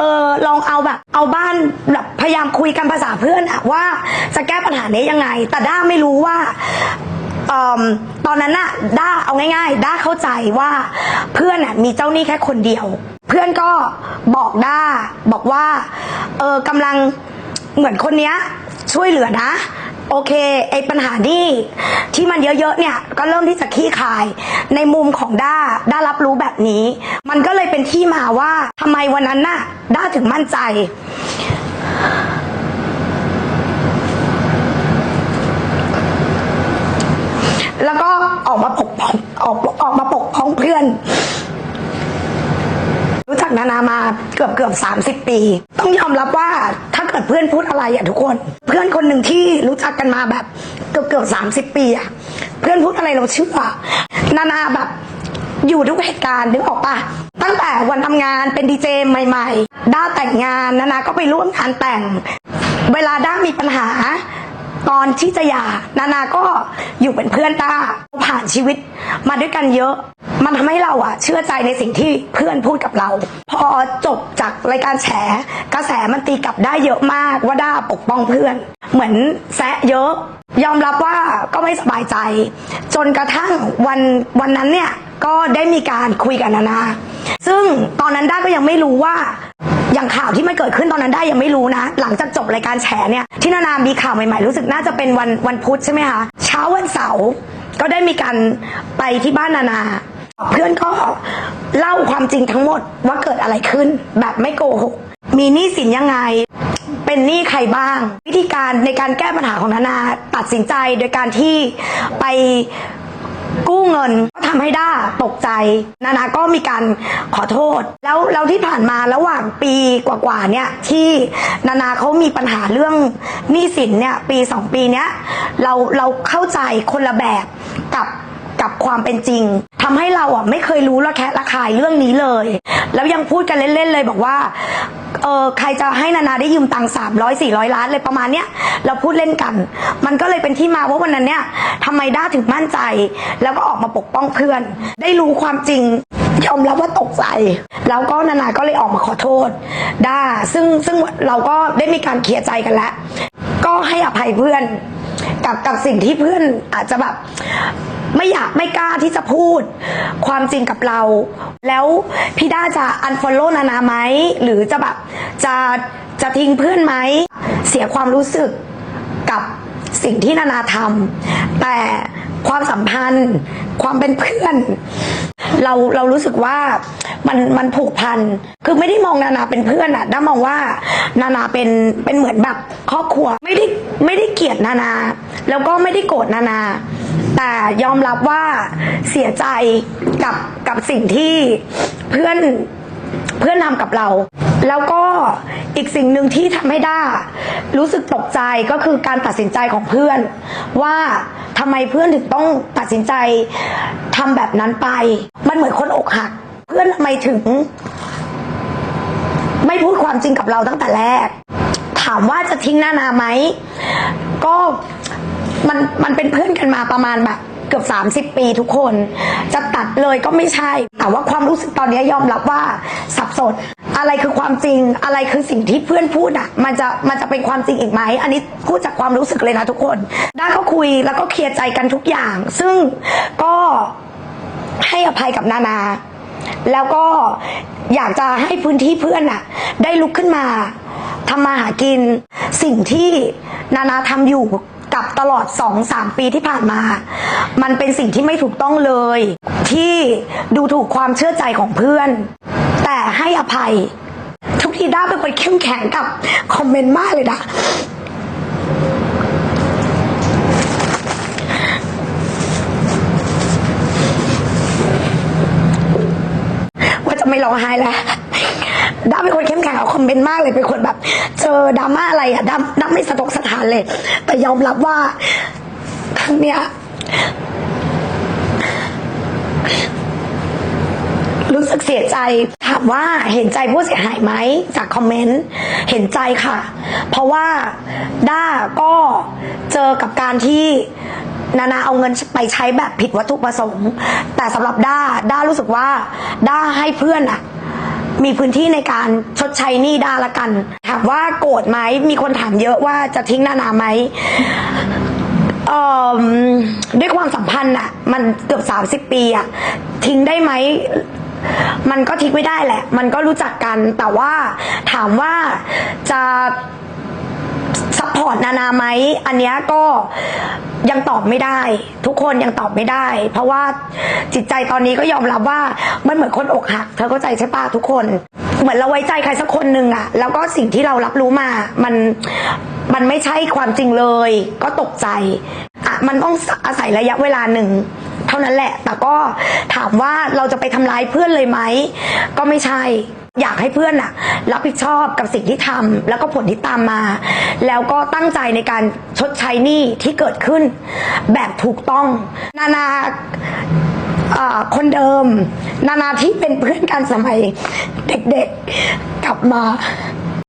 เออลองเอาแบบ เอาบ้านแบบพยายามคุยกันภาษาเพื่อนอะว่าจะแก้ปัญหานี้ยังไง แต่ด้าไม่รู้ว่าเอมตอนนั้นน่ะด้าเอาง่ายๆ ด้าเข้าใจว่าเพื่อนน่ะมีเจ้าหนี้แค่คนเดียว เพื่อนก็บอกด้าบอกว่าเออกำลังเหมือนคนเนี้ยช่วยเหลือนะ โอเค ไอ้ปัญหานี่ที่มันเยอะๆเนี่ย ก็เริ่มที่จะขี้คาย ในมุมของด้าด้ารับรู้แบบนี้ มันก็เลยเป็นที่มาว่าทำไมวันนั้นน่ะ ด้าถึงมั่นใจ แล้วก็ออกมาปกป้องออกออกมาปกป้องเพื่อนรู้จักนานามาเกือบเกือบสามสิบปี ต้องยอมรับว่าถ้า เกิดเพื่อนพูดอะไรอะทุกคน เพื่อนคนหนึ่งที่รู้จักกันมาแบบเกือบเกือบสามสิบปีอะเพื่อนพูดอะไรเราเชื่อนานาแบบอยู่ทุกเหตุการณ์นึกออกปะตั้งแต่วันทำงานเป็นดีเจใหม่ๆ ด้าแต่งงานนานาก็ไปร่วมงานแต่ง เวลาด้ามีปัญหา ตอนที่จะหย่านานาก็อยู่เป็นเพื่อนต้าผ่านชีวิตมาด้วยกันเยอะ มันทำให้เราอะเชื่อใจในสิ่งที่เพื่อนพูดกับเรา พอจบจากรายการแฉ กระแสมันตีกลับได้เยอะมากว่าด้าปกป้องเพื่อน เหมือนแซะเยอะ ยอมรับว่าก็ไม่สบายใจ จนกระทั่งวันวันนั้นเนี่ยก็ได้มีการคุยกับนานา ซึ่งตอนนั้นด้าก็ยังไม่รู้ว่าอย่างข่าวที่มันเกิดขึ้นตอนนั้นได้ยังไม่รู้นะ หลังจากจบรายการแฉเนี่ยที่นานามีข่าวใหม่ๆรู้สึกน่าจะเป็นวันวันพุธใช่ไหมคะเช้าวันเสาร์ก็ได้มีการไปที่บ้านนานา เพื่อนก็เล่าความจริงทั้งหมดว่าเกิดอะไรขึ้น แบบไม่โกหก มีหนี้สินยังไง เป็นหนี้ใครบ้าง วิธีการในการแก้ปัญหาของนานาตัดสินใจโดยการที่ไปกู้เงินก็ทำให้ด้าตกใจ นานาก็มีการขอโทษ แล้วแล้วที่ผ่านมาระหว่างปีกว่าๆเนี่ยที่นานาเขามีปัญหาเรื่องหนี้สินเนี่ยปีสองปีเนี้ยเราเราเข้าใจคนละแบบกับ กับความเป็นจริงทำให้เราอะไม่เคยรู้ระแคะระคายเรื่องนี้เลย แล้วยังพูดกันเล่นๆเลยบอกว่าเออใครจะให้นานาได้ยืมตังค์สามร้อยสี่ร้อยล้านเลยประมาณเนี้ยเราพูดเล่นกัน มันก็เลยเป็นที่มาว่าวันนั้นเนี่ยทำไมด้าถึงมั่นใจ แล้วก็ออกมาปกป้องเพื่อน ได้รู้ความจริงยอมรับว่าตกใจ แล้วก็นานาก็เลยออกมาขอโทษด้าซึ่งซึ่งเราก็ได้มีการเคลียร์ใจกันแล้ว ก็ให้อภัยเพื่อน กับกับสิ่งที่เพื่อนอาจจะแบบไม่อยากไม่กล้าที่จะพูด ความจริงกับเรา แล้วพี่ด้าจะ unfollow นานาไหมหรือจะแบบจะจะทิ้งเพื่อนไหมเสียความรู้สึกกับสิ่งที่นานาทำแต่ความสัมพันธ์ ความเป็นเพื่อน เราเรารู้สึกว่ามันมันผูกพันคือไม่ได้มองนานาเป็นเพื่อนอะด้ามองว่านานาเป็นเป็นเหมือนแบบครอบครัวไม่ได้ไม่ได้เกลียดนานา แล้วก็ไม่ได้โกรธนานา แต่ยอมรับว่าเสียใจกับกับสิ่งที่เพื่อนเพื่อนทำกับเรา แล้วก็อีกสิ่งหนึ่งที่ทำให้ด้ารู้สึกตกใจก็คือการตัดสินใจของเพื่อน ว่าทำไมเพื่อนถึงต้องตัดสินใจทำแบบนั้นไป มันเหมือนคนอกหัก เพื่อนทำไมถึง ไม่พูดความจริงกับเราตั้งแต่แรก ถามว่าจะทิ้งนานาไหมก็ มันมันเป็นเพื่อนกันมาประมาณแบบเกือบ 30 ปีทุกคน จะตัดเลยก็ไม่ใช่ แต่ว่าความรู้สึกตอนนี้ยอมรับว่าสับสนอะไรคือความจริงอะไรคือสิ่งที่เพื่อนพูดอะ มันจะมันจะเป็นความจริงอีกไหมอันนี้พูดจากความรู้สึกเลยนะทุกคนด้าก็คุยแล้วก็เคลียร์ใจกันทุกอย่าง ซึ่งก็ให้อภัยกับนานา แล้วก็อยากจะให้พื้นที่เพื่อนอะ ได้ลุกขึ้นมาทำมาหากินสิ่งที่นานาทำอยู่ กับตลอดสองสามปีที่ผ่านมา มันเป็นสิ่งที่ไม่ถูกต้องเลย ที่ดูถูกความเชื่อใจของเพื่อน แต่ให้อภัย ทุกทีด้าเป็นคนเข้มแข็งกับคอมเมนต์มากเลยนะว่าจะไม่ร้องไห้แล้ว ด้าเป็นคนเข้มแข็งกับคอมเมนต์มากเลยเป็นคนแบบ เจอดราม่าอะไรอะดาดาไม่สะทกสถานเลย แต่ยอมรับว่าครั้งเนี้ยรู้สึกเสียใจถามว่าเห็นใจผู้เสียหายไหมจากคอมเมนต์เห็นใจค่ะ เพราะว่าด้าก็เจอกับการที่นานาเอาเงินไปใช้แบบผิดวัตถุประสงค์ แต่สำหรับด้าด้ารู้สึกว่าด้าให้เพื่อนอะ มีพื้นที่ในการชดใช้หนี้ได้ละกัน ถามว่าโกรธไหมมีคนถามเยอะว่าจะทิ้งนานาไหมเอ่อด้วยความสัมพันธ์อะมันเกือบสามสิบปีอะทิ้งได้ไหมมันก็ทิ้งไม่ได้แหละ มันก็รู้จักกันแต่ว่าถามว่าจะ ซัพพอร์ตนานาไหมอันเนี้ยก็ยังตอบไม่ได้ ทุกคนยังตอบไม่ได้ เพราะว่าจิตใจตอนนี้ก็ยอมรับว่ามันเหมือนคนอกหัก เธอเข้าใจใช่ปะทุกคน เหมือนเราไว้ใจใครสักคนหนึ่งอะแล้วก็สิ่งที่เรารับรู้มามันมันไม่ใช่ความจริงเลย ก็ตกใจอะมันต้องอาศัยระยะเวลาหนึ่งเท่านั้นแหละ แต่ก็ถามว่าเราจะไปทำร้ายเพื่อนเลยไหมก็ไม่ใช่ อยากให้เพื่อนอะรับผิดชอบกับสิ่งที่ทำแล้วก็ผลที่ตามมา แล้วก็ตั้งใจในการชดใช้หนี้ที่เกิดขึ้น แบบถูกต้อง นานาอ่าคนเดิม นานาที่เป็นเพื่อนกันสมัย เด็กๆกลับมา